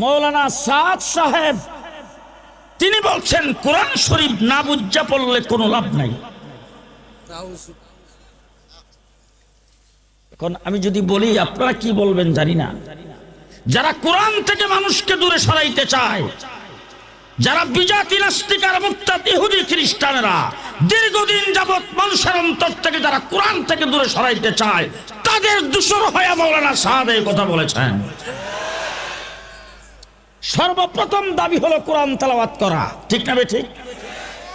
মৌলানা সাদ সাহেব, তিনি বলছেন, কোরআন শরীফ না বুঝা পড়লে কোনো লাভ নাই। এখন আমি যদি বলি, আপনারা কি বলবেন জানি না। যারা কোরআন থেকে মানুষকে দূরে সরাইতে চায়, যারা বিজাতি নাস্তিক আর মুক্তাদ ইহুদি খ্রিস্টানেরা দীর্ঘদিন যাবৎ মানুষের অন্তর থেকে যারা কোরআন থেকে দূরে সরাইতে চায়, তাদের দূষর হয়ে মৌলানা সাহাদ এই কথা বলেছেন। সর্বপ্রথম দাবি হলো কোরআন তালাবাত করা। ঠিক না ঠিক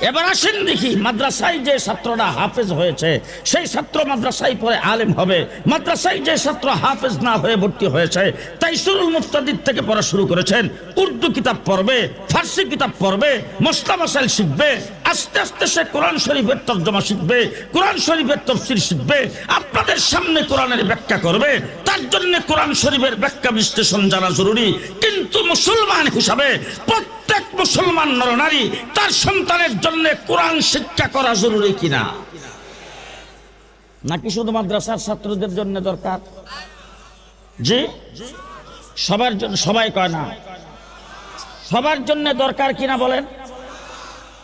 এবার আসেন দেখি, মাদ্রাসায় যে ছাত্রটা হাফেজ হয়েছে, সেই ছাত্র মাদ্রাসায় পরে আলেম হবে। মাদ্রাসায় যে ছাত্র হাফেজ না হয়ে ভর্তি হয়েছে তাই সুরুল মুফতাদির থেকে পড়া শুরু করেছেন। উর্দু কিতাব পড়বে, ফার্সি কিতাব পড়বে মোস্তা মাসাইল শিখবে আস্তে আস্তে সে কোরআন শরীফের তর্জমা শিখবে, কোরআন শরীফের তফসির শিখবে, আপনাদের সামনে কোরআনের ব্যাখ্যা করবে। তার জন্য কোরআন শরীফের ব্যাখ্যা বিশ্লেষণ জানা জরুরি। কিন্তু মুসলমান হিসাবে প্রত্যেক মুসলমান নরনারী তার সন্তানের জন্য কোরআন শিক্ষা করা জরুরি কিনা? নাকি শুধু মাদ্রাসার ছাত্রদের জন্য দরকার? জি? সবার জন্য সবাই কয় না। সবার জন্য দরকার কিনা বলেন?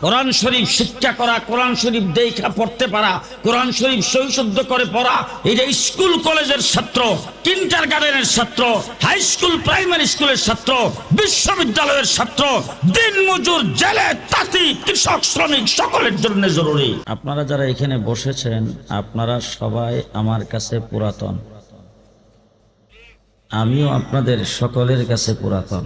কোরআন শরীফ শিক্ষা করা, কোরআন শরীফ দেখা পড়তে পারা, কোরআন শরীফ সৈশুদ্ধ করে পড়া এটা স্কুল কলেজের ছাত্র, কিন্টার গার্ডেনের ছাত্র, হাই স্কুল, প্রাইমারি স্কুলের ছাত্র, বিশ্ববিদ্যালয়ের ছাত্র, দিন মজুর, জেলে, তাঁতি, কৃষক, শ্রমিক, সকলের জন্য জরুরি। আপনারা যারা এখানে বসেছেন, আপনারা সবাই আমার কাছে পুরাতন। আমিও আপনাদের সকলের কাছে পুরাতন।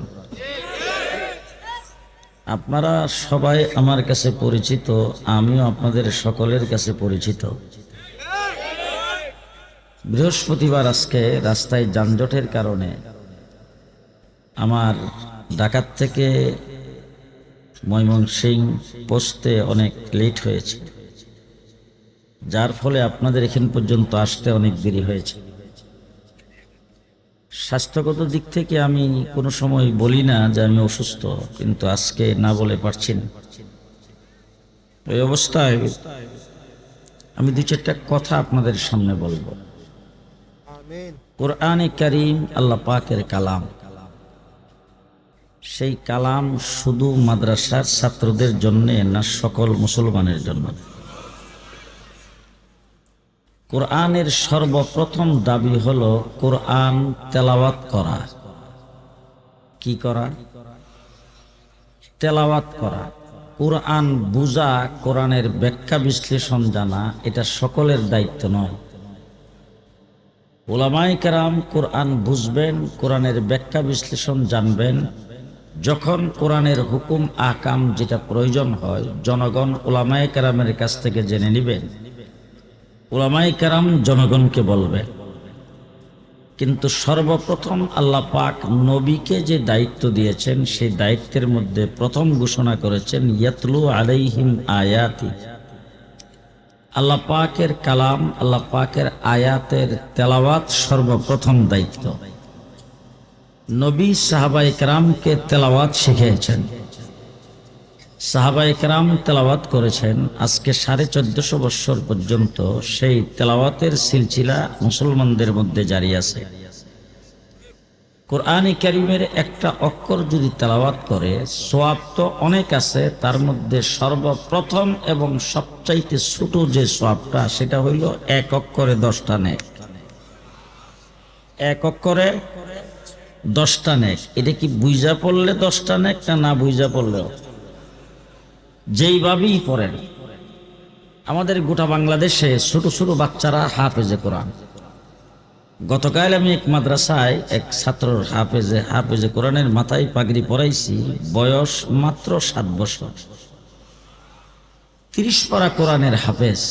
আপনারা সবাই আমার কাছে পরিচিত, আমিও আপনাদের সকলের কাছে পরিচিত। বৃহস্পতিবার আজকে রাস্তায় যানজটের কারণে আমার ডাকাত থেকে ময়মনসিং পৌঁছতে অনেক লেট হয়েছে, যার ফলে আপনাদের এখান পর্যন্ত আসতে অনেক দেরি হয়েছে। স্বাস্থ্যগত দিক থেকে আমি কোনো সময় বলি না যে আমি অসুস্থ কিন্তু আজকে না বলে পারছি না। এই অবস্থায় আমি দু চারটা কথা আপনাদের সামনে বলব। কোরআনে করিম আল্লাহ পাকের কালাম। সেই কালাম শুধু মাদ্রাসার ছাত্রদের জন্য না সকল মুসলমানের জন্য। কোরআনের সর্বপ্রথম দাবি হল কোরআন তেলাওয়াত করা। কি করা? তেলাওয়াত করা। কোরআন বুঝা কোরআনের ব্যাখ্যা বিশ্লেষণ জানা, এটা সকলের দায়িত্ব নয়। ওলামাই কেরাম কোরআন বুঝবেন, কোরআনের ব্যাখ্যা বিশ্লেষণ জানবেন। যখন কোরআনের হুকুম, আকাম যেটা প্রয়োজন হয়, জনগণ ওলামাই কেরামের কাছ থেকে জেনে নেবেন। ওলামাই কেরাম জনগণকে বলবে, কিন্তু সর্বপ্রথম আল্লাহ পাক নবীকে যে দায়িত্ব দিয়েছেন, সেই দায়িত্বের মধ্যে প্রথম ঘোষণা করেছেন, ইয়াতলু আলাইহিম আয়াতি। আল্লাহ পাকের কালাম, আল্লাহ পাকের আয়াতের তেলাওয়াত সর্বপ্রথম দায়িত্ব। নবী সাহাবাই কেরামকে তেলাওয়াত শিখিয়েছেন। সাহাবাই কেরাম তেলাওয়াত করেছেন। আজকে সাড়ে চোদ্দশো বৎসর পর্যন্ত সেই তেলাওয়াতের সিলসিলা মুসলমানদের মধ্যে জারি আছে। কোরআনে করিমের একটা অক্ষর যদি তেলাওয়াত করে, সোয়াব তো অনেক আছে, তার মধ্যে সর্বপ্রথম এবং সবচাইতে ছোট যে সোয়াবটা, সেটা হইল এক অক্ষরে দশটা নেক। এক অক্ষরে দশটা নেক। এটা কি বুঝা পড়লে দশটা নেক না না বুঝা পড়লেও? যেইভাবেই পড়েন, আমাদের গোটা বাংলাদেশে ছোট ছোট বাচ্চারা হাফেজে কোরআন। গতকাল আমি এক মাদ্রাসায় এক ছাত্রর হাফেজে হাফেজে কোরআনের মাথায় পাগড়ি পরাইছি, বয়স মাত্র সাত বছর। তিরিশ পারা কোরআনের হাফেজ।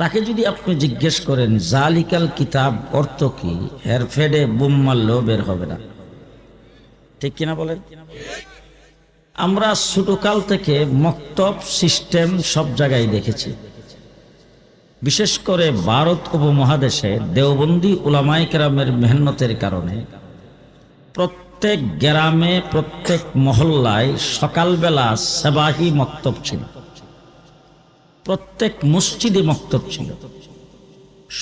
তাকে যদি আপনি জিজ্ঞেস করেন, জালিকাল কিতাব অর্থ কি? হের ফেডে বুম মারলেও বের হবে না। ঠিক কিনা বলেন? আমরা ছোটকাল থেকে মক্তব সিস্টেম সব জায়গায় দেখেছি। বিশেষ করে ভারত উপমহাদেশে দেওবন্দি উলামাই কেরামের মেহনতের কারণে প্রত্যেক গ্রামে, প্রত্যেক মহল্লায় সকালবেলা সেবাহি মক্তব ছিল। প্রত্যেক মসজিদে মক্তব ছিল।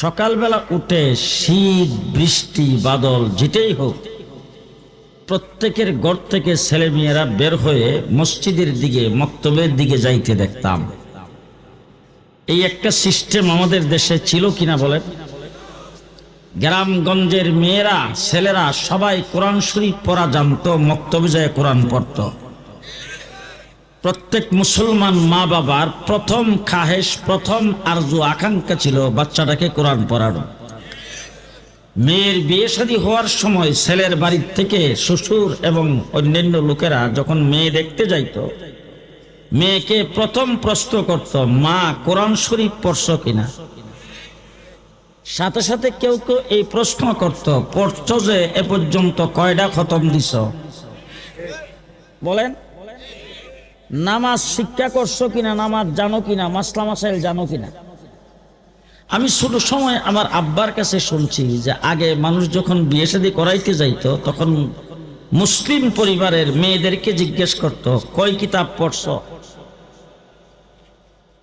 সকালবেলা উঠে শীত, বৃষ্টি, বাদল, যেটাই হোক প্রত্যেকের ঘর থেকে ছেলেমেয়েরা বের হয়ে মসজিদের দিকে, মক্তবের দিকে যাইতে দেখতাম। এই একটা সিস্টেম আমাদের দেশে ছিল কিনা বলেন? গ্রামগঞ্জের মেয়েরা, ছেলেরা সবাই কোরআন শরীফ পড়া জানতো, মক্তবে যায় কোরআন পড়তো। প্রত্যেক মুসলমান মা বাবার প্রথম খাহেশ, প্রথম আরজু, আকাঙ্ক্ষা ছিল বাচ্চাটাকে কোরআন পড়ানো। মেয়ের বিয়ে শাদী হওয়ার সময় ছেলের বাড়ির থেকে শ্বশুর এবং অন্যান্য লোকেরা যখন মেয়ে দেখতে যাইত, মেয়েকে প্রথম প্রশ্ন করত, মা, কোরআন শরীফ পড়ছ কিনা? সাথে সাথে কেউ কেউ এই প্রশ্ন করত, পড়ছ যে এ পর্যন্ত কয়টা খতম দিছ? বলেন, নামাজ শিক্ষা করছ কিনা, নামাজ জানো কিনা, মাসলা মাসাইল জানো কিনা? আমি ছোট সময় আমার আব্বার কাছে শুনছি যে আগে মানুষ যখন বিয়ে শাদী করাইতে যাইতো, তখন মুসলিম পরিবারের মেয়েদেরকে জিজ্ঞেস করত, কয় কিতাব পড়ছ?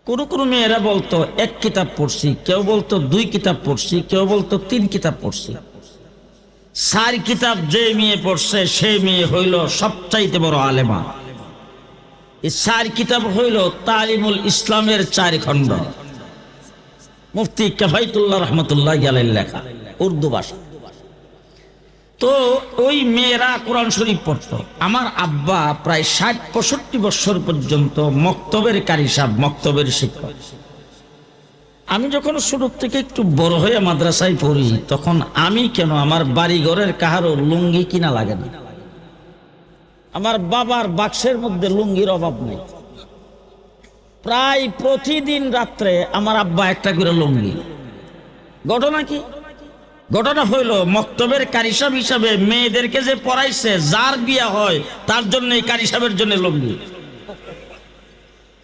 কোন কোন মেয়েরা বলতো, এক কিতাব পড়ছি। কেউ বলতো, দুই কিতাব পড়ছি। কেউ বলতো, তিন কিতাব পড়ছি। চার কিতাব যে মেয়ে পড়ছে সেই মেয়ে হইল সবচাইতে বড় আলেমা। এই চার কিতাব হইল তালিমুল ইসলামের চার খণ্ড। মুফতি কেফাইতুল্লাহ রহমতুল্লাহ গেলেন লেখা, উর্দু ভাষা। তো ওই মেয়েরা কোরআন শরীফ পড়ত। আমার আব্বা প্রায় ষাট পঁয়ষট্টি বছর পর্যন্ত মক্তবের কারি সাহেব, মক্তবের শিক্ষক। আমি যখন শুরু থেকে একটু বড় হয়ে মাদ্রাসায় পড়ি, তখন আমি কেন আমার বাড়ি ঘরের কাহারও লুঙ্গি কিনা লাগে না? আমার বাবার বাক্সের মধ্যে লুঙ্গির অভাব নেই। প্রায় প্রতিদিন রাত্রে আমার আব্বা একটা করে লুঙ্গি। ঘটনা কি? ঘটনা হইল, মক্তবের কারিসাব হিসাবে মেয়েদেরকে যে পড়াইছে, যার বিয়া হয়, তার জন্য এই কারিসাবের জন্য লুঙ্গি।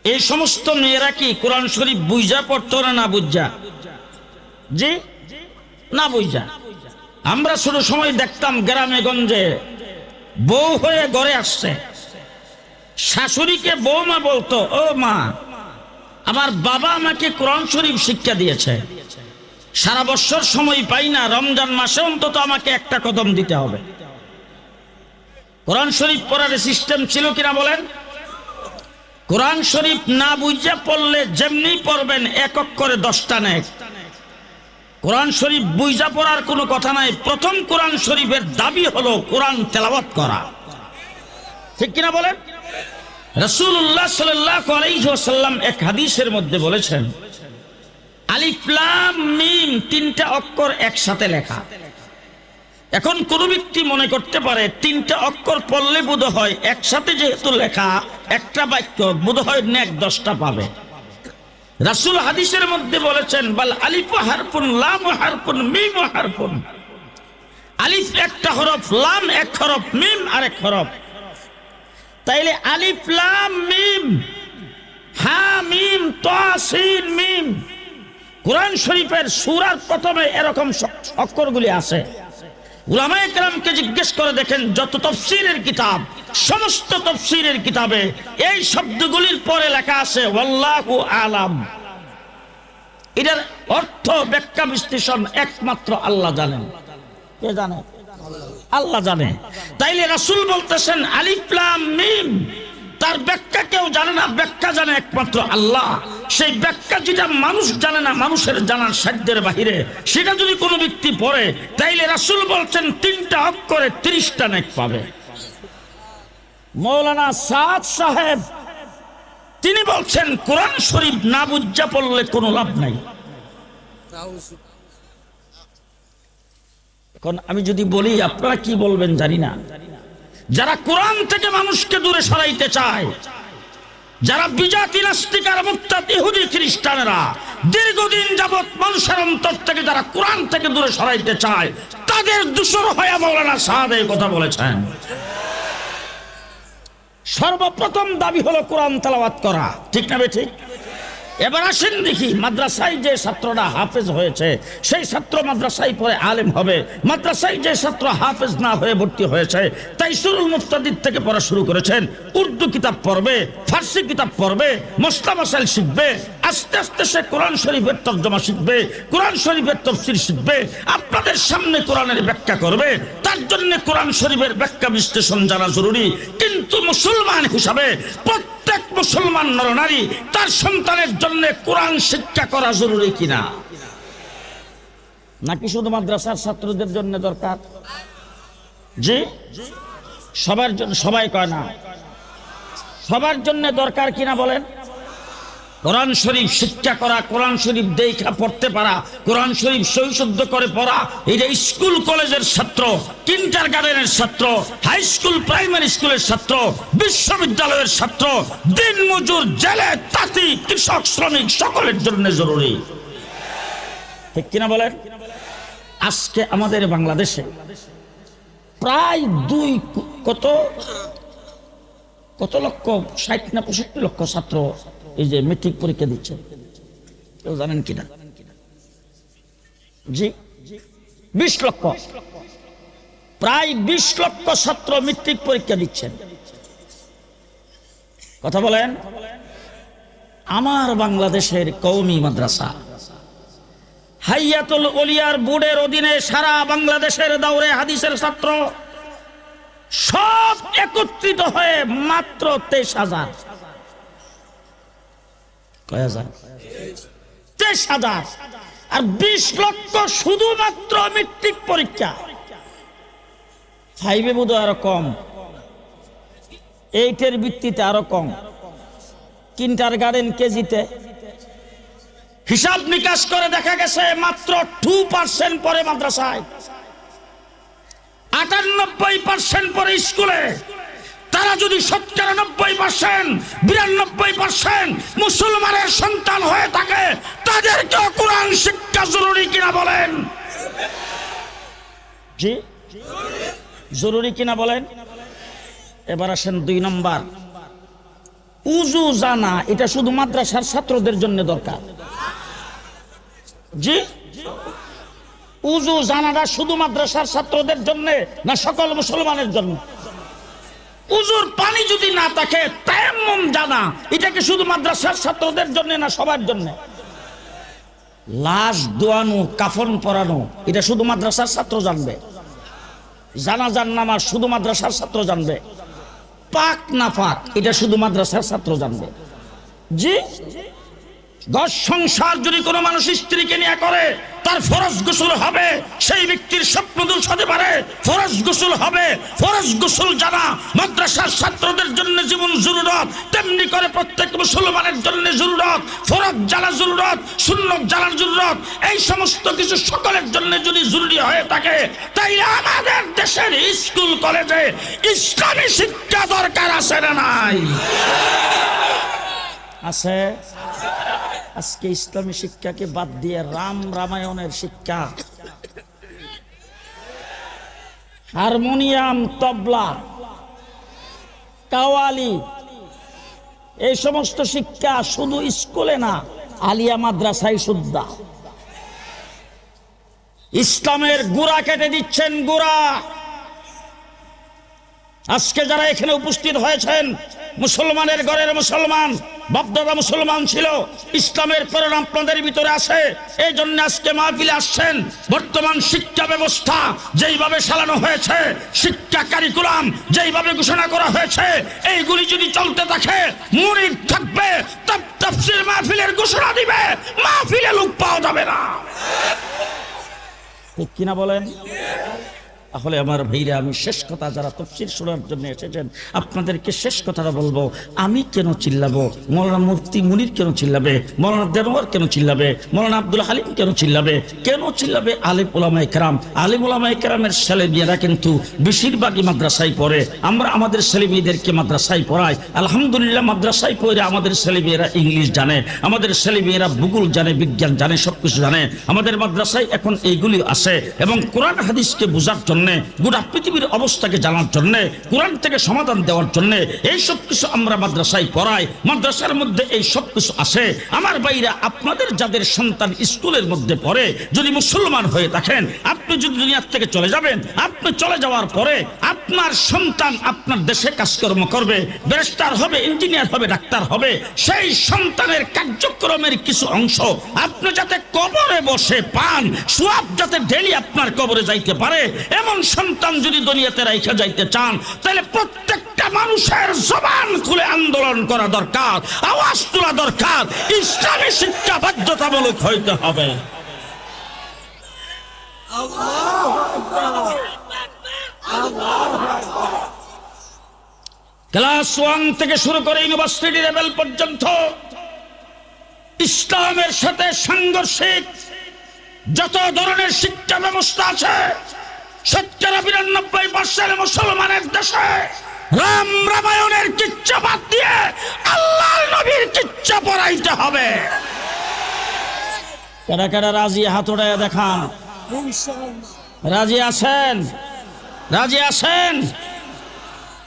এই সমস্ত মেয়েরা কি কোরআন শরীফ বুঝা পড়তো না না বুঝা জি? না বুঝা আমরা শুধু সময় দেখতাম গ্রামে গঞ্জে, বউ হয়ে ঘরে আসছে। শাশুড়িকে বৌমা বলতো, ও মা আমার বাবা আমাকে কোরআন শরীফ শিক্ষা দিয়েছে। সারা বছর সময় পাই না, রমজান মাসে অন্তত আমাকে একটা কদম দিতে হবে। কোরআন শরীফ পড়ার সিস্টেম ছিল কিনা বলেন? কোরআন শরীফ না বুঝে পড়লে যেমনি পড়বেন, এক করে দশটা নেক। কোরআন শরীফ বুঝা পড়ার কোনো কথা নাই। প্রথম কোরআন শরীফের দাবি হলো কোরআন তেলাওয়াত করা। ঠিক কিনা বলেন? রসুল্লাহ সাল্লাম এক হাদিসের মধ্যে বলেছেন আলিফলাম মিম তিনটা অক্ষর একসাথে লেখা। এখন কোন ব্যক্তি মনে করতে পারে তিনটা অক্ষর পড়লে বোধ হয় একসাথে যেহেতু লেখা, একটা বাক্য বোধ হয় নেক দশটা পাবে। রাসুল হাদিসের মধ্যে বলেছেন, বাল আলিফ হারপুন লাম হারপুন মিম হারপুন আলিফ একটা হরফ, লাম এক হরফ, মিম আরেক হরফ। তাইলে আলিফলাম মিম, হা, মিম তাসিন মিম। কোরআন শরীফের সুরার প্রথমে এরকম অক্ষরগুলি আছে। উলামায়ে কেরামকে জিজ্ঞেস করে দেখেন, যত তফসিরের কিতাব, সমস্ত তফসিরের কিতাবে এই শব্দগুলির পরে লেখা আছে, ওয়াল্লাহু আলাম। এটার অর্থ ব্যাখ্যা বিশ্লেষণ একমাত্র আল্লাহ জানেন। কে জানে? আল্লাহ জানে। তাইলে রাসুল বলতেছেন, আলিফ লাম মিম। তার ব্যাখ্যা কেউ জানে না, ব্যাখ্যা জানে একমাত্র আল্লাহ। সেই ব্যাখ্যা যেটা মানুষ জানে না, মানুষের জানার সাধ্যের বাহিরে, সেটা যদি কোনো ব্যক্তি পড়ে, তাইলে রাসূল বলছেন, তিনটা অক্ষরে তিরিশটা নেক পাবে। মৌলানা সাদ সাহেব, তিনি বলছেন, কোরআন শরীফ না বুঝা পড়লে কোনো লাভ নাই। এখন আমি যদি বলি, আপনারা কি বলবেন জানি না। যারা কোরআন থেকে মানুষকে দূরে সরাইতে চায়, যারা বিজাতি, নাস্তিক আর মুক্তাত ইহুদি খ্রিস্টানেরা দীর্ঘদিন যাবৎ মানুষের অন্তর থেকে যারা কোরআন থেকে দূরে সরাইতে চায়, তাদের দূষর হয়ে মৌলানা সাহাদ এই কথা বলেছেন। সর্বপ্রথম দাবি হলো কোরআন তেলাওয়াত করা। ঠিক না ঠিক এবার আসেন দেখি, মাদ্রাসায় যে ছাত্ররা হাফেজ হয়েছে, সেই ছাত্র মাদ্রাসায় পরে আলেম হবে। মাদ্রাসায় যে ছাত্র হাফেজ না হয়ে ভর্তি হয়েছে তাই সুরুল মুফতাদিদ থেকে পড়া শুরু করেছেন। উর্দু কিতাব পড়বে, ফার্সি কিতাব পড়বে মসলা মশাইল শিখবে, আস্তে আস্তে সে কোরআন শরীফের তর্জমা শিখবে, কোরআন শরীফের তফসির শিখবে, আপনাদের সামনে কোরআনের ব্যাখ্যা করবে, তার জন্য কোরআন শরীফের ব্যাখ্যা বিশ্লেষণ জানা জরুরি। কিন্তু মুসলমান হিসাবে প্রত্যেক মুসলমান নরনারী তার সন্তানের জন্য কোরআন শিক্ষা করা জরুরি কিনা? নাকি শুধু মাদ্রাসার ছাত্রদের জন্য দরকার? জি? সবার জন্য সবাই কয় না। সবার জন্য দরকার কিনা বলেন? কোরআন শরীফ শিক্ষা করা, কোরআন শরীফ দেখা, পড়তে পারা, কোরআন শরীফ সৈশুদ্ধ করে পড়া এটা স্কুল, কলেজের ছাত্র, কিন্টার গার্ডেনের ছাত্র, হাই স্কুল, প্রাইমারি স্কুলের ছাত্র, বিশ্ববিদ্যালয়ের ছাত্র, দিন মজুর, জেলে, তাঁতি, কৃষক, শ্রমিক, সকলের জন্য জরুরি। ঠিক কিনা বলেন? আজকে আমাদের বাংলাদেশে প্রায় দুই কত? কত লক্ষ? ষাট না পঁয়ষট্টি লক্ষ ছাত্র এই যে মেট্রিক পরীক্ষা দিচ্ছে। কেউ জানেন কিনা? জি, বিশ লক্ষ। প্রায় বিশ লক্ষ ছাত্র মেট্রিক পরীক্ষা দিচ্ছেন কথা বলেন? আমার বাংলাদেশের কৌমি মাদ্রাসা, হাইয়াতুল ওলিয়ার বোর্ডের অধীনে সারা বাংলাদেশের দাউরে হাদিসের ছাত্র সব একত্রিত হয়ে মাত্র তেইশ হাজার। তেইশ হাজার আর বিশ লক্ষ শুধুমাত্র মেট্রিক পরীক্ষা। ফাইভে বোধ আরও কম। এইটের ভিত্তিতে আরও কম। কিন্টার গার্ডেন কেজিতে। হিসাব নিকাশ করে দেখা গেছে মাত্র টু পার্সেন্ট পরে মাদ্রাসায়। আটানব্বই পার্সেন্ট পরে স্কুলে। তারা যদি শতকরা নব্বই পার্সেন্ট, বিরানব্বই পার্সেন্ট মুসলমানের সন্তান হয়ে থাকে, তাদেরকেও কোরআন শিক্ষা জরুরি কিনা বলেন? জি? জরুরি কিনা বলেন? এবার আসেন দুই নম্বর। উজু জানা, এটা শুধু মাদ্রাসার ছাত্রদের জন্য দরকার। জি? উজু জানাটা শুধু মাদ্রাসার ছাত্রদের জন্য না, সকল মুসলমানের জন্য? উজুর পানি যদি না থাকে তেমন জানা। এটা কি শুধু মাদ্রাসার ছাত্রদের জন্য না সবার জন্য? লাশ দোয়ানো কাফন পরানো, এটা শুধু মাদ্রাসার ছাত্র জানবে। জানাজার নামা শুধু মাদ্রাসার ছাত্র জানবে। পাক না পাক এটা শুধু মাদ্রাসার ছাত্র জানবে। জি? ঘর সংসার যদি কোনো মানুষ স্ত্রীকে নিয়ে করে, তার ফরজ গোসল হবে, সেই ব্যক্তির স্বপ্ন দোষ হতে পারে। ফরজ গোসল হবে, ফরজ গোসল জানা, মাদ্রাসার ছাত্রদের জন্য জীবন জরুরত, তেমনি করে প্রত্যেক মুসলমানের জন্য জরুরত, ফরজ জানা জরুরত, সুন্নত জানার জরুরত, এই সমস্ত কিছু সকলের জন্য যদি জরুরি হয়ে থাকে তাই আমাদের দেশের স্কুল, কলেজে ইসলামী শিক্ষা দরকার আছে না নাই? আছে। আজকে ইসলামী শিক্ষাকে বাদ দিয়ে রাম রামায়ণের শিক্ষা। হারমোনিয়াম, তবলা, কাওয়ালি, এই সমস্ত শিক্ষা শুধু স্কুলে না, আলিয়া মাদ্রাসায় শুদ্ধা। ইসলামের গুড়া কেটে দিচ্ছেন গুড়া। আজকে যারা এখানে উপস্থিত হয়েছেন মুসলমানের ঘরের মুসলমান, বাপদাদা মুসলমান ছিল। ইসলামের প্রেরণা আপনাদের ভিতরে আছে। এই জন্য আজকে মাহফিলে আসছেন। বর্তমান শিক্ষা ব্যবস্থা যেইভাবে চালানো হয়েছে, শিক্ষা কারিকুলাম যেইভাবে ঘোষণা করা হয়েছে, এইগুলি যদি চলতে থাকে মুড়িদ থাকবে তাফসির মাহফিলের ঘোষণা দিবে, মাহফিলে লোক পাওয়া যাবে না। ঠিক কিনা বলেন? তাহলে আমার ভাইরা, আমি শেষ কথা যারা তফসিল শোনার জন্য এসেছেন, আপনাদেরকে শেষ কথাটা বলব। আমি কেন চিল্লাবো? মৌলানা মুফতি মুনির কেন চিল্লাবে? মৌলানা দেনোয়ার কেন চিল্লাবে? মৌলানা আব্দুল হালিম কেন চিল্লাবে? কেন চিল্লাবে আলিম ওলামা একরাম আলিম ওলামা একরামের ছেলে মেয়েরা কিন্তু বেশিরভাগই মাদ্রাসায় পড়ে। আমরা আমাদের ছেলে মেয়েদেরকে মাদ্রাসায় পড়াই। আলহামদুলিল্লাহ, মাদ্রাসায় পড়ে আমাদের ছেলে মেয়েরা ইংলিশ জানে, আমাদের ছেলে মেয়েরা ভূগোল জানে, বিজ্ঞান জানে, সবকিছু জানে। আমাদের মাদ্রাসায় এখন এইগুলি আছে এবং কোরআন হাদিসকে বোঝার জন্য জন্য, গোটা পৃথিবীর অবস্থাকে জানার জন্য, কোরআন থেকে সমাধান দেওয়ার জন্য, এই সব কিছু আমরা মাদ্রাসায় পড়াই। মাদ্রাসার মধ্যে এই সব কিছু আসে। আমার বাইরা আপনাদের যাদের সন্তান স্কুলের মধ্যে পড়ে, যদি মুসলমান হয়ে থাকেন, আপনি যদি দুনিয়ার থেকে চলে যাবেন, আপনি চলে যাওয়ার পরে আপনার সন্তান আপনার দেশে কাজকর্ম করবে, ব্যারিস্টার হবে, ইঞ্জিনিয়ার হবে, ডাক্তার হবে, সেই সন্তানের কার্যক্রমের কিছু অংশ আপনি যাতে কবরে বসে পান, সোয়াব যাতে ডেলি আপনার কবরে যাইতে পারে, এমন সন্তান যদি দুনিয়াতে রাইখা যাইতে চান তাহলে প্রত্যেকটা মানুষের জবান খুলে আন্দোলন করা দরকার, আওয়াজ তোলা দরকার, ইসলামী শিক্ষা বাধ্যতামূলক হইতে হবে। ক্লাস ওয়ান থেকে শুরু করে ইউনিভার্সিটি লেভেল পর্যন্ত ইসলামের সাথে সাংঘর্ষিক যত ধরনের শিক্ষা ব্যবস্থা আছে মুসলমানের দেশে রাম বাদ দিয়ে নবীর হবে। রাজি আছেন? রাজি আছেন?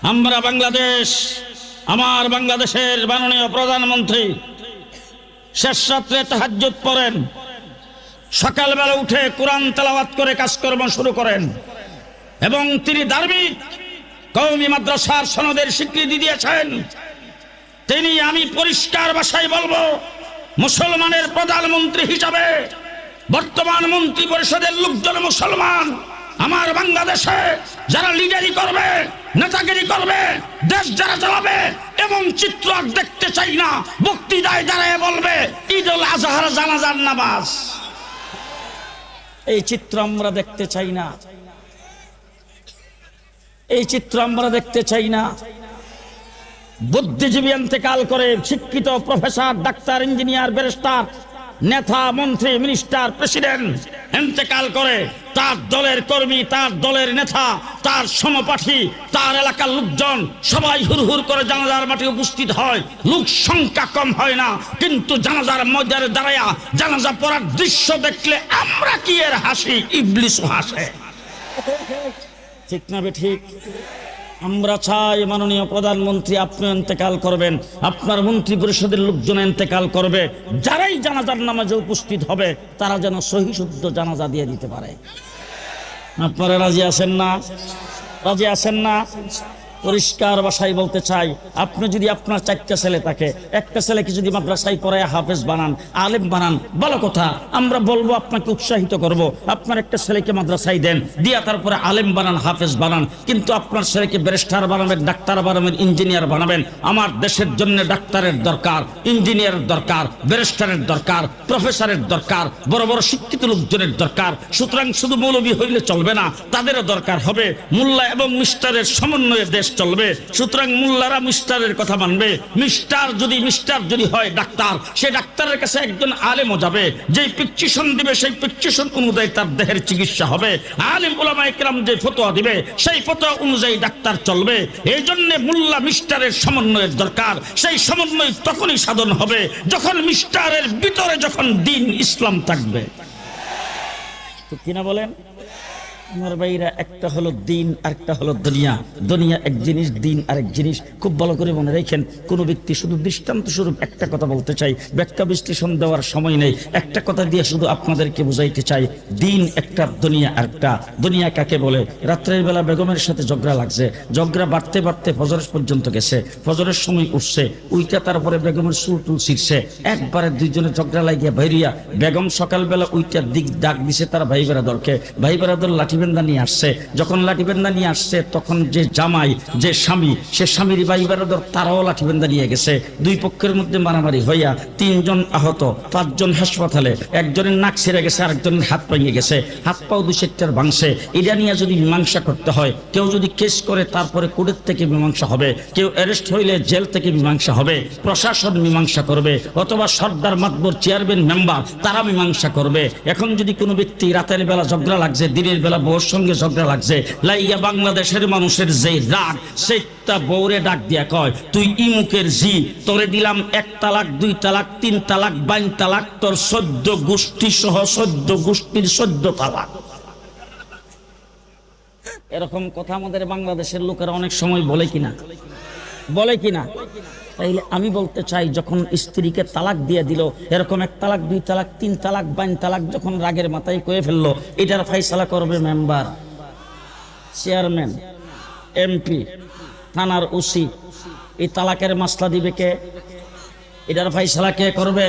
আমরা বাংলাদেশ, আমার বাংলাদেশের মাননীয় প্রধানমন্ত্রী শেষ রাত্রে তাহাজ্জুদ পড়েন। সকালবেলা উঠে কোরআন তেলাওয়াত করে কাজকর্ম শুরু করেন। এবং তিনি ধার্মিক কৌমি মাদ্রাসার সনদের স্বীকৃতি দিয়েছেন। তিনি, আমি পরিষ্কার ভাষায় বলব, মুসলমানের প্রধানমন্ত্রী হিসাবে বর্তমান মন্ত্রী পরিষদের লোকজন মুসলমান। আমার বাংলাদেশে যারা লিডারি করবে, নেতাগিরি করবে, দেশ যারা চালাবে এবং চিত্র দেখতে চাই না। বক্তৃতায় দাঁড়ায় বলবে, ঈদ উল আজহার জানাজার নামাজ। এই চিত্র আমরা দেখতে চাই না। এই চিত্র আমরা দেখতে চাই না। বুদ্ধিজীবী কাল করে শিক্ষিত প্রফেসর, ডাক্তার, ইঞ্জিনিয়ার, ব্যারিস্টার, নেতা, মন্ত্রী, মিনিস্টার, প্রেসিডেন্ট এতেকাল করে তার দলের কর্মী, তার দলের নেতা, তার সমপাঠী, তার এলাকার লোকজন সবাই হুরহুর করে জানাজার মাঠে উপস্থিত হয়। লোক সংখ্যা কম হয় না, কিন্তু জানাজার মজারে দাঁড়ায়া জানাজা পড়ার দৃশ্য দেখলে আমরা কি এর হাসি? ইবলিশ হাসে। ঠিক না বে ঠিক? আমরা চাই মাননীয় প্রধানমন্ত্রী আপনি এতেকাল করবেন। আপনার মন্ত্রী পরিষদের লোকজন এতেকাল করবে। যারাই জানাজার নামাজে উপস্থিত হবে, তারা যেন সহি শুদ্ধ জানাজা দিয়ে দিতে পারে। আপনারা রাজি আছেন না? রাজি আছেন না? পরিষ্কার ভাষায় বলতে চাই, আপনি যদি আপনার চারটা ছেলে থাকে, একটা ছেলেকে যদি মাদ্রাসায় পড়ায় হাফেজ বানান, আলেম বানান, ভালো কথা, আমরা বলব আপনাকে উৎসাহিত করব, আপনার একটা ছেলেকে মাদ্রাসায় দেন, দিয়া তারপরে আলেম বানান, হাফেজ বানান, কিন্তু আপনার ছেলেকে ব্যারিস্টার বানাবেন, ডাক্তার বানাবেন, ইঞ্জিনিয়ার বানাবেন, আমার দেশের জন্য ডাক্তারের দরকার, ইঞ্জিনিয়ারের দরকার, ব্যারিস্টারের দরকার, প্রফেসরের দরকার, বড় বড় শিক্ষিত লোকজনের দরকার, সুতরাং শুধু মৌলবী হইলে চলবে না, তাদেরও দরকার হবে, মোল্লা এবং মিস্টারের সমন্বয়ে দেশ চলবে। সুতরাং মোল্লারা মিস্টারের কথা মানবে। মিস্টার যদি মিস্টার যদি হয় ডাক্তার, সে ডাক্তারের কাছে একজন আলেমও যাবে। যে প্রেসক্রিপশন দিবে, সেই প্রেসক্রিপশন অনুযায়ী তার দেহের চিকিৎসা হবে। আলেম ওলামা একরাম যে ফতোয়া দিবে, সেই ফতোয়া অনুযায়ী ডাক্তার চলবে। এই জন্য মোল্লা মিস্টারের সমন্বয়ের দরকার। সেই সমন্বয় তখনই সাধন হবে যখন মিস্টারের ভিতরে যখন দিন ইসলাম থাকবে। তো কিনা বলেন? আমার ভাইরা, একটা হলো দিন, আরেকটা হলো দুনিয়া। দুনিয়া এক জিনিস, দিন আরেক জিনিস। খুব ভালো করে মনে রাখেন, কোন ব্যক্তি শুধু দৃষ্টান্ত স্বরূপ একটা কথা বলতে চাই ব্যাখ্যা বিশ্লেষণ দেওয়ার সময় নেই। একটা কথা দিয়ে শুধু আপনাদেরকে বুঝাইতে চাই, দিন একটা, দুনিয়া দুনিয়া কাকে বলে? রাত্রের বেলা বেগমের সাথে ঝগড়া লাগছে। ঝগড়া বাড়তে বাড়তে ফজরের পর্যন্ত গেছে। ফজরের সময় উঠছে উইটা তারপরে বেগমের সুর টুল ছিঁড়ছে। একবারে দুইজনে ঝগড়া লাগিয়া বাইরিয়া, বেগম সকালবেলা উইটার দিক ডাক দিছে তার ভাই বেড়াদরকে ভাই বেড়াদর লাঠিবেন্দা নিয়ে আসছে। যখন লাঠিবেন্দা নিয়ে আসছে, তখন যে জামাই, যে স্বামী, সে স্বামীর তারাও লাঠিবেন্দা নিয়ে গেছে। দুই পক্ষের মধ্যে মারামারি হইয়া তিনজন আহত, পাঁচজন হাসপাতালে, একজনের নাক ছিঁড়ে গেছে, আরেকজনের হাত গেছে। হাত পাও দু ভাঙছে। এটা নিয়ে যদি মীমাংসা করতে হয়, কেউ যদি কেস করে, তারপরে কোর্টের থেকে মীমাংসা হবে। কেউ অ্যারেস্ট হইলে জেল থেকে মীমাংসা হবে। প্রশাসন মীমাংসা করবে। অথবা সর্দার মাতবর চেয়ারম্যান মেম্বার, তারা মীমাংসা করবে। এখন যদি কোনো ব্যক্তি রাতের বেলা ঝগড়া লাগছে, দিনের বেলা বউর সঙ্গে ঝগড়া লাগছে। লাইয়া বাংলাদেশের মানুষের যে রাগ বউরে ডাক দিয়া কয়, তুই ইমুকের জি, তোরে দিলাম এক তালাক, দুই তালাক, তিন তালাক, বাইন তালাক, তোর সদ্য গোষ্ঠী সহ সদ্য গোষ্ঠীর সদ্য তালাক। এরকম কথা আমাদের বাংলাদেশের লোকেরা অনেক সময় বলে কিনা? বলে কি না তাইলে আমি বলতে চাই, যখন স্ত্রীকে তালাক দিয়ে দিল, এরকম এক তালাক, দুই তালাক, তিন তালাক বাইন তালাক যখন রাগের মাথায় কয়ে ফেলল, এটার ফাইসলা করবে মেম্বার, চেয়ারম্যান, এমপি, থানার ওসি। এই তালাকের মাসলা দিবে কে? এটার ফাইসলা কে করবে?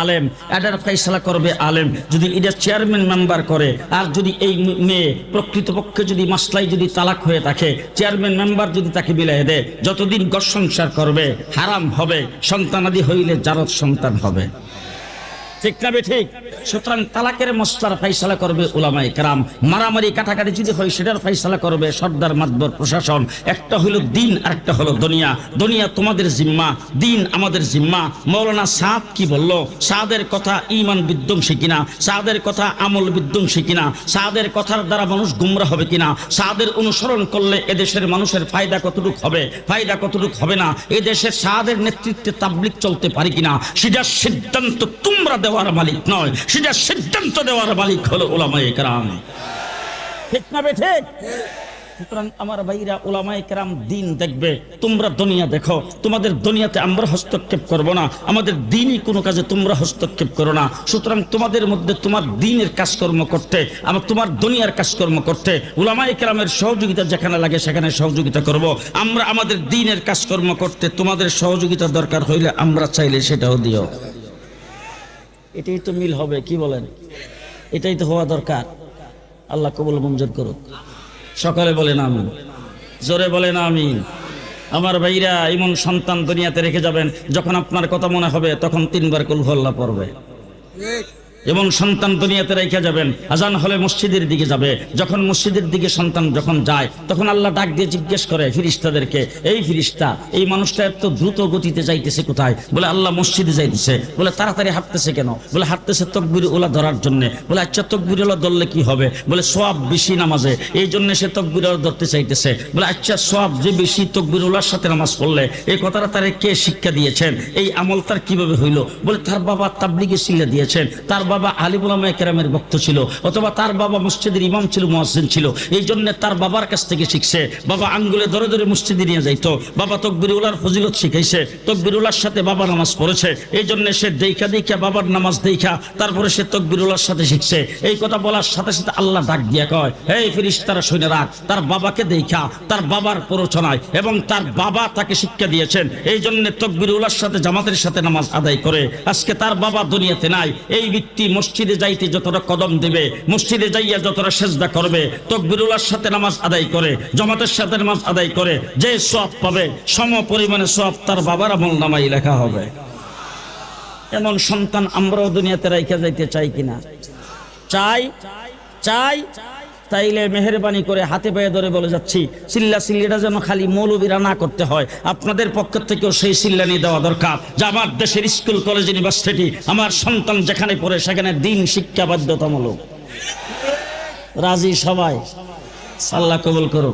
আলেম, এটার ফেসলা করবে আলেম। যদি এটা চেয়ারম্যান মেম্বার করে, আর যদি এই মেয়ে প্রকৃতপক্ষে যদি মাসলাই যদি তালাক হয়ে থাকে চেয়ারম্যান মেম্বার যদি তাকে বিলাই দেয়, যতদিন গড় সংসার করবে, হারাম হবে, সন্তানাদি হইলে জারত সন্তান হবে। ঠিক না ঠিক? সুতরাং তালাকের মশলার ফাইসালা করবে ওলামাই কেরাম। মারামারি, কাটাকাটি যদি হয়, সেটার ফাইসালা করবে সর্দার মাতবর প্রশাসন। একটা হলো দিন আর একটা হলো দুনিয়া। দুনিয়া তোমাদের জিম্মা, দিন আমাদের জিম্মা। মৌলানা সাদ কি বলল? সাদের কথা ইমান বিধ্বংসী কিনা? সাদের কথা আমল বিধ্বংসী কিনা? সাদের কথার দ্বারা মানুষ গুমরা হবে কিনা? সাদের অনুসরণ করলে এদেশের মানুষের ফায়দা কতটুক হবে? ফায়দা কতটুক হবে না? এদেশের সাদের নেতৃত্বে তাবলিক চলতে পারি কিনা? সেটার সিদ্ধান্ত তোমরা দেওয়ার মালিক নয়, সেটা সিদ্ধান্ত দেওয়ার মালিক হলো ওলামায়ে কেরাম। ঠিক না ঠিক? সুতরাং আমার ভাইরা কেরাম দিন দেখবে, তোমরা দুনিয়া দেখো, তোমাদের দুনিয়াতে আমরা হস্তক্ষেপ করব না, আমাদের দিনই কোনো কাজে তোমরা হস্তক্ষেপ করো না। সুতরাং তোমাদের মধ্যে তোমার দিনের কাজকর্ম করতে, আমার তোমার দুনিয়ার কাজকর্ম করতে ওলামায়ে কেরামের সহযোগিতা যেখানে লাগে সেখানে সহযোগিতা করব। আমরা আমাদের দিনের কাজকর্ম করতে তোমাদের সহযোগিতা দরকার হইলে আমরা চাইলে সেটাও দিও। এটাই তো মিল হবে, কি বলেন? এটাই তো হওয়া দরকার। আল্লাহ কবুল মঞ্জুর করুক। সকালে বলেন আমিন। জোরে বলেন আমিন। আমার ভাইরা, এমন সন্তান দুনিয়াতে রেখে যাবেন, যখন আপনার কথা মনে হবে, তখন তিনবার কুলহল্লা পড়বে। এবং সন্তান দুনিয়াতে রেখে যাবেন। আজান হলে মসজিদের দিকে যাবে। যখন মসজিদের দিকে সন্তান যখন যায়, তখন আল্লাহ ডাক দিয়ে জিজ্ঞেস করে ফিরিস্তাদেরকে, এই ফিরিস্তা, এই মানুষটা এত দ্রুত গতিতে যাইতেছে কোথায়? বলে, আল্লাহ মসজিদে যাইতেছে। বলে, তাড়াতাড়ি হাঁটতেছে কেন? বলে, হাঁটতেছে তকবির ওলা ধরার জন্য। বলে আচ্ছা তকবির ওলা ধরলে কি হবে? বলে সব বেশি নামাজে। এই জন্য সে তকবির ওলা ধরতে চাইতেছে। বলে আচ্ছা সব যে বেশি তকবির ওলার সাথে নামাজ পড়লে এই কথাটা তারে কে শিক্ষা দিয়েছেন? এই আমল তার কীভাবে হইল? বলে, তার বাবা তাবলিগে শিল্লা দিয়েছেন। তার বাবা আলিবুলামা কেরামের ভক্ত ছিল, অথবা তার বাবা মসজিদের ইমাম ছিল, মুয়াজ্জিন ছিল এই জন্য তার বাবার কাছ থেকে শিখছে, বাবা আঙ্গুলে ধরে ধরে মসজিদে নিয়ে যাইতো, বাবা তকবিরুলার ফজিলত শিখাইছে তকবিরুলার সাথে বাবা নামাজ পড়েছে এই জন্য সে দেখা দেখা বাবার নামাজ দেখা তারপরে সে তকবিরুলার সাথে শিখছে, এই কথা বলার সাথে সাথে আল্লাহ ডাক দিয়া কয় হে ফিরিস তারা শুনে রাখ, তার বাবাকে দেখা তার বাবার প্ররোচনায়, এবং তার বাবা তাকে শিক্ষা দিয়েছেন এই জন্য তকবিরুলার সাথে জামাতের সাথে নামাজ আদায় করে, আজকে তার বাবা দুনিয়াতে নাই, এই ব্যক্তি মসজিদে যাইতে যতটা কদম দেবে? মসজিদে যাইয়া যতটা সেজদা করবে? তকবিরুল্লার সাথে নামাজ আদায় করে, জমাতের সাথে নামাজ আদায় করে, যে সব পাবে, সম পরিমাণে সব তার বাবার আমল নামাই লেখা হবে। এমন সন্তান আমরাও দুনিয়াতে রাইখা যাইতে চাই কিনা? চাই চাই। তাইলে মেহরবানি করে হাতে পায়ে ধরে বলে যাচ্ছি চিল্লা চিল্লিটা যেন খালি মৌলবীরা না করতে হয়, আপনাদের পক্ষ থেকেও সেই চিল্লা নিয়ে দেওয়া দরকার। যে আমার দেশের স্কুল, কলেজ, ইউনিভার্সিটি, আমার সন্তান যেখানে পড়ে সেখানে দিন শিক্ষা বাধ্যতামূলক। রাজি সবাই আল্লাহ কবুল করুক।